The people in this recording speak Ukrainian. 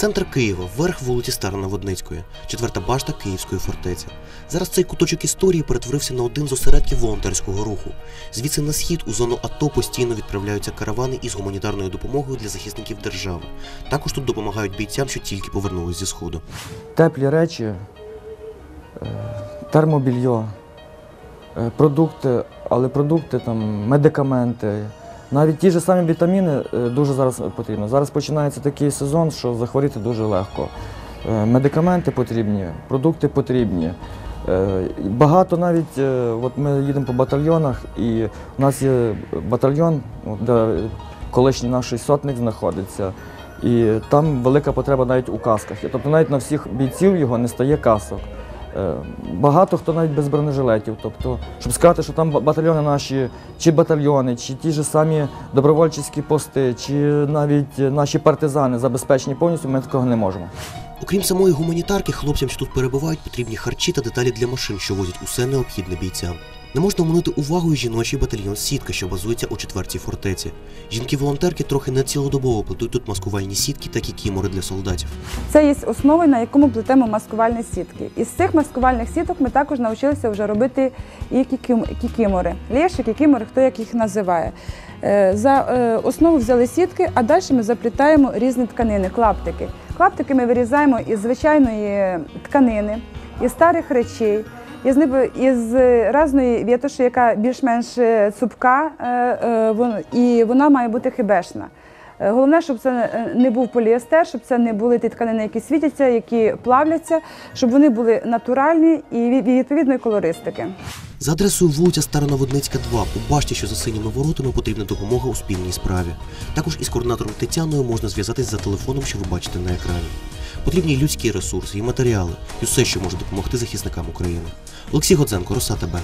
Центр Києва, верх вулиці Старонаводницької, четверта башта Київської фортеці. Зараз цей куточок історії перетворився на один з осередків волонтерського руху. Звідси на схід у зону АТО постійно відправляються каравани із гуманітарною допомогою для захисників держави. Також тут допомагають бійцям, що тільки повернулись зі сходу. теплі речі, е, термобільйо, е, продукти, але продукти, там, медикаменти, навіть ті ж самі вітаміни е, дуже зараз потрібно. Зараз починається такий сезон, що захворіти дуже легко. Е, Медикаменти потрібні, продукти потрібні. Е, Багато навіть, от ми їдемо по батальйонах, і у нас є батальйон, де колишній наш сотник знаходиться. І там велика потреба навіть у касках. Тобто навіть на всіх бійців його не стає касок. Е, Багато хто навіть без бронежилетів. Тобто, щоб сказати, що там батальйони наші, чи батальйони, чи ті ж самі добровольчі пости, чи навіть е, наші партизани забезпечені повністю, ми такого не можемо. Окрім самої гуманітарки, хлопцям, що тут перебувають, потрібні харчі та деталі для машин, що возять усе необхідне бійцям. Не можна оминути увагою жіночий батальйон Сітка, що базується у четвертій фортеці. Жінки-волонтерки трохи не цілодобово плетуть тут маскувальні сітки та кікімори для солдатів. Це є основою, на якому плетемо маскувальні сітки. Із цих маскувальних сіток ми також навчилися вже робити і кікім- кікімори. Лєші, кікімори, хто як їх називає. Е, За е, основу взяли сітки, а далі ми заплітаємо різні тканини, клаптики. Клаптики ми вирізаємо із звичайної тканини, із старих речей, із, із різної вітоші, яка більш-менш е, цупка, е, е, і вона має бути хибешна. Е, Головне, щоб це е, не був поліестер, щоб це не були ті тканини, які світяться, які плавляться, щоб вони були натуральні і від- відповідної колористики. За адресою вулиця Старонаводницька, 2, у башті, що за синіми воротами, потрібна допомога у спільній справі. Також із координатором Тетяною можна зв'язатись за телефоном, що ви бачите на екрані. Потрібні людські ресурси, і матеріали, і все, що може допомогти захисникам України. Олексій Годзенко, Роса ТБ.